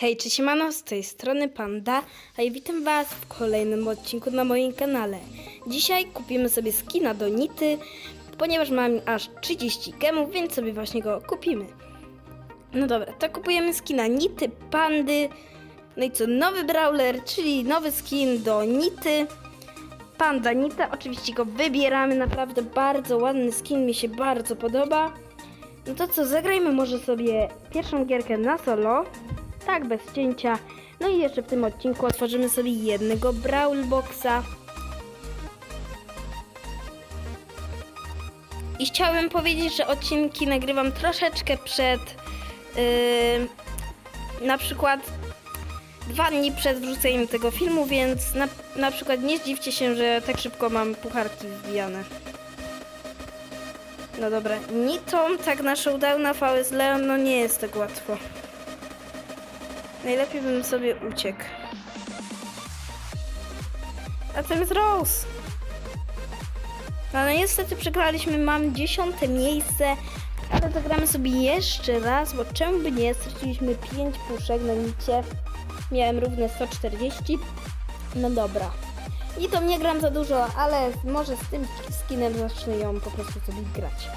Hej, czy siemano, z tej strony Panda, a witam Was w kolejnym odcinku na moim kanale. Dzisiaj kupimy sobie skina do Nity, ponieważ mam aż 30 gemów, więc sobie właśnie go kupimy. No dobra, to kupujemy skina Nity, Pandy, no i co, nowy Brawler, czyli nowy skin do Nity. Panda Nita, oczywiście go wybieramy, naprawdę bardzo ładny skin, mi się bardzo podoba. No to co, zagrajmy może sobie pierwszą gierkę na solo. Tak, bez cięcia. No i jeszcze w tym odcinku otworzymy sobie jednego Brawl Boxa. I chciałbym powiedzieć, że odcinki nagrywam troszeczkę przed. Yy, na przykład dwa dni przed wrzuceniem tego filmu, więc na, na przykład nie zdziwcie się, że tak szybko mam pucharki wbijane. No dobra, Nitą tak na showdowna VS Leon no nie jest tak łatwo. Najlepiej bym sobie uciekł. A tam jest Rose. No, ale niestety przegraliśmy, mam dziesiąte miejsce, ale zagramy sobie jeszcze raz, bo czemu by nie? Straciliśmy 5 puszek na nicie. Miałem równe 140. No dobra. I to nie gram za dużo, ale może z tym skinem zacznę ją po prostu sobie grać.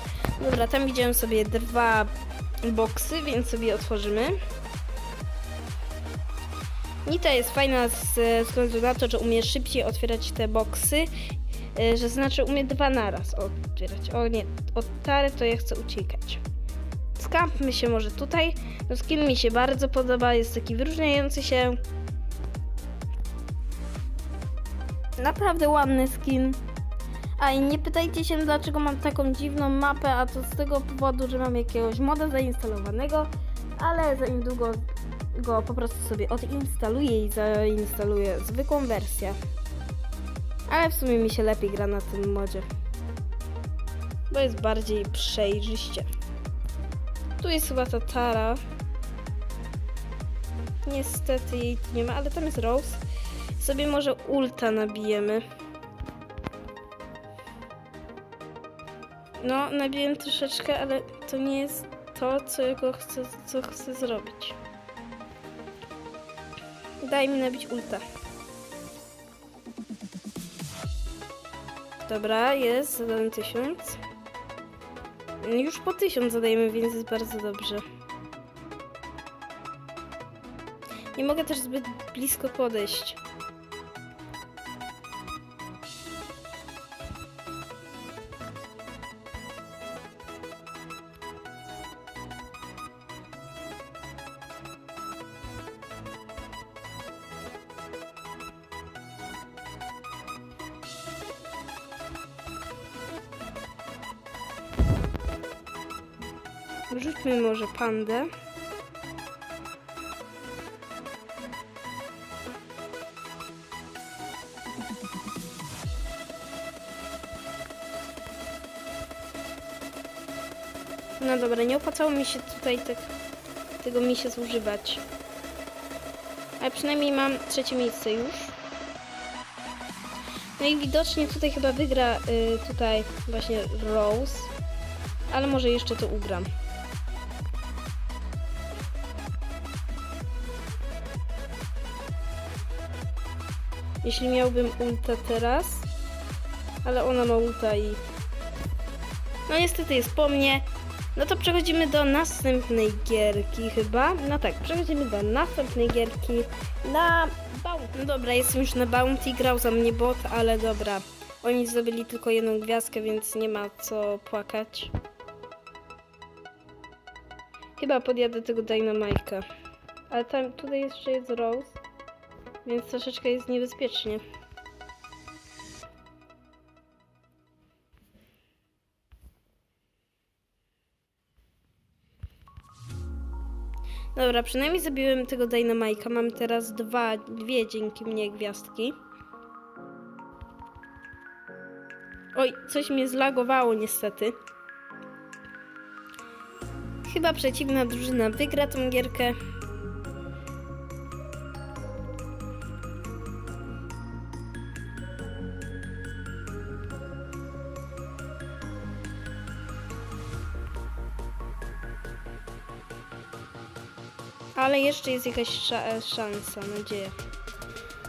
Dobra, tam widziałem sobie dwa boksy, więc sobie otworzymy. Nita jest fajna ze względu na to, że umie szybciej otwierać te boksy, y, że znaczy umie dwa naraz otwierać. O nie, od tary to ja chcę uciekać. Skampmy się może tutaj. No skin mi się bardzo podoba, jest taki wyróżniający się. Naprawdę ładny skin. A i nie pytajcie się, dlaczego mam taką dziwną mapę, a to z tego powodu, że mam jakiegoś moda zainstalowanego, ale za niedługo go po prostu sobie odinstaluję i zainstaluję zwykłą wersję. Ale w sumie mi się lepiej gra na tym modzie. Bo jest bardziej przejrzyście. Tu jest chyba ta Tara. Niestety jej tu nie ma, ale tam jest Rose. Sobie może ulta nabijemy. No, nabiłem troszeczkę, ale to nie jest to, co chcę, co chcę zrobić. Daj mi nabić ulta. Dobra, jest, zadany tysiąc. Już po tysiąc zadajemy, więc jest bardzo dobrze. Nie mogę też zbyt blisko podejść. Rzućmy może pandę. No dobra, nie opłacało mi się tutaj te, tego mi się zużywać. Ale przynajmniej mam trzecie miejsce już. No i widocznie tutaj chyba wygra y, tutaj właśnie Rose. Ale może jeszcze to ugram. Jeśli miałbym ulta teraz, ale ona ma ulta i... No niestety jest po mnie. No to przechodzimy do następnej gierki chyba. No tak, przechodzimy do następnej gierki na Bounty. No dobra, jestem już na Bounty, grał za mnie bot, ale dobra. Oni zdobyli tylko jedną gwiazdkę, więc nie ma co płakać. Chyba podjadę tego Dynamite'a. Ale tam tutaj jeszcze jest Rose, więc troszeczkę jest niebezpiecznie. Dobra, przynajmniej zabiłem tego Dynamite'a. Mam teraz dwa, dwie dzięki mnie gwiazdki. Oj, coś mnie zlagowało niestety. Chyba przeciwna drużyna wygra tą gierkę. Ale jeszcze jest jakaś sza- e, szansa, nadzieja.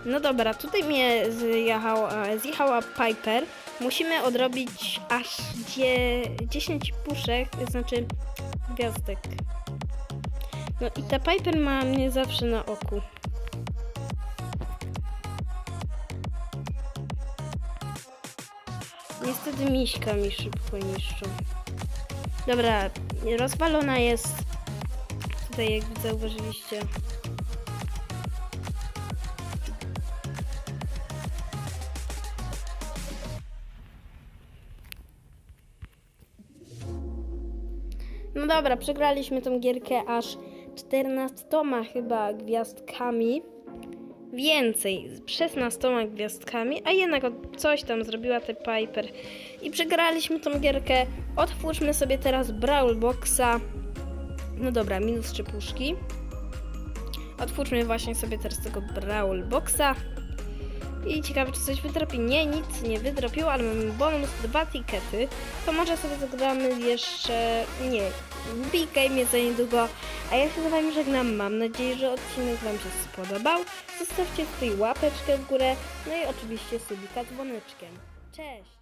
No dobra, tutaj mnie zjechała, e, zjechała Piper. Musimy odrobić aż dzie- 10 puszek, znaczy gwiazdek. No i ta Piper ma mnie zawsze na oku. Niestety miśka mi szybko niszczą. Dobra, rozwalona jest. Tutaj jak zauważyliście. No dobra, przegraliśmy tą gierkę aż 14 chyba gwiazdkami. Więcej, z 16 gwiazdkami, a jednak coś tam zrobiła te Piper. I przegraliśmy tą gierkę. Otwórzmy sobie teraz Brawl Boxa. No dobra, minus 3 puszki. Otwórzmy właśnie sobie teraz tego Brawl Boxa. I ciekawe, czy coś wydropi. Nie, nic nie wydropiło, ale mamy bonus dwa tikety. To może sobie zagramy jeszcze. Nie, Big Game za niedługo. A ja się z Wami żegnam. Mam nadzieję, że odcinek Wam się spodobał. Zostawcie tutaj łapeczkę w górę. No i oczywiście subika dzwoneczkiem. Cześć!